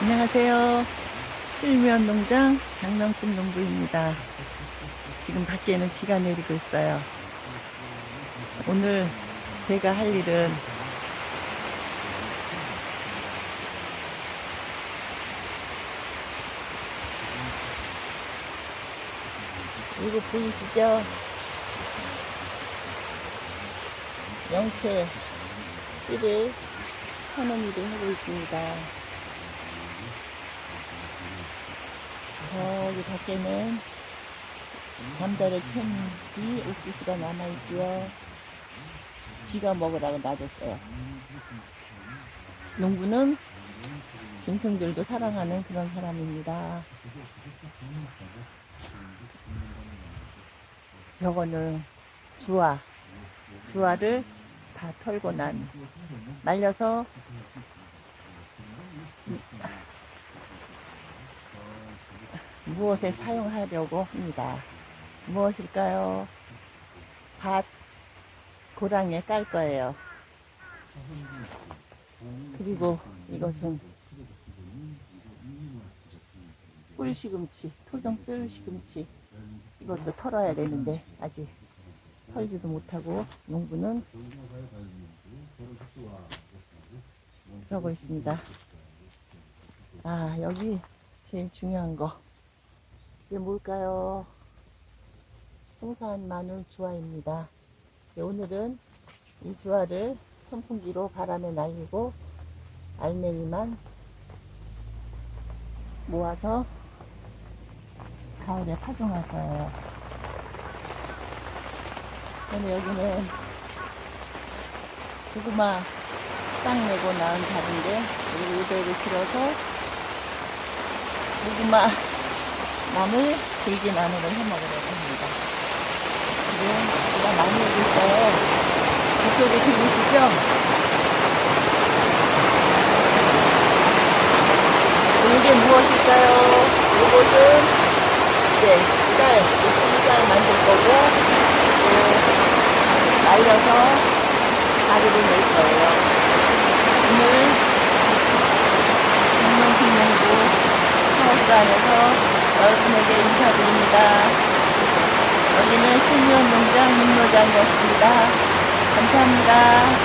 안녕하세요. 실미원 농장 장명순 농부입니다. 지금 밖에는 비가 내리고 있어요. 오늘 제가 할 일은 이거 보이시죠? 영채 씨를 하는 일을 하고 있습니다. 저기 밖에는 감자를 캔 뒤 옥수수가 남아있고요. 지가 먹으라고 놔뒀어요. 농부는 짐승들도 사랑하는 그런 사람입니다. 저거는 주화. 주화를 다 털고 난 말려서 무엇에 사용하려고 합니다. 무엇일까요? 밭 고랑에 깔 거예요. 그리고 이것은 뿔시금치, 토종 뿔시금치. 이것도 털어야 되는데 아직 털지도 못하고 농부는 그러고 있습니다. 아 여기 제일 중요한 거 이게 뭘까요? 홍산 마늘 주화입니다. 네, 오늘은 이 주화를 선풍기로 바람에 날리고 알맹이만 모아서 가을에 파종할 거예요. 그다음에 여기는 고구마 싹 내고 밭인데 그리고 이대로 길어서 고구마 나물 들기 나물을 해 먹으려고 합니다. 지금 비가 많이 오고 있어요. 그 소리 들리시죠? 이게 무엇일까요? 이것은 이제 쌀, 옥수수쌀 만들 거고 또 말려서 가루를 낼 거예요. 오늘 장명신명부 하우스 안에서 여러분에게 인사드립니다. 여기는 신미원 농장 민노장이었습니다. 감사합니다.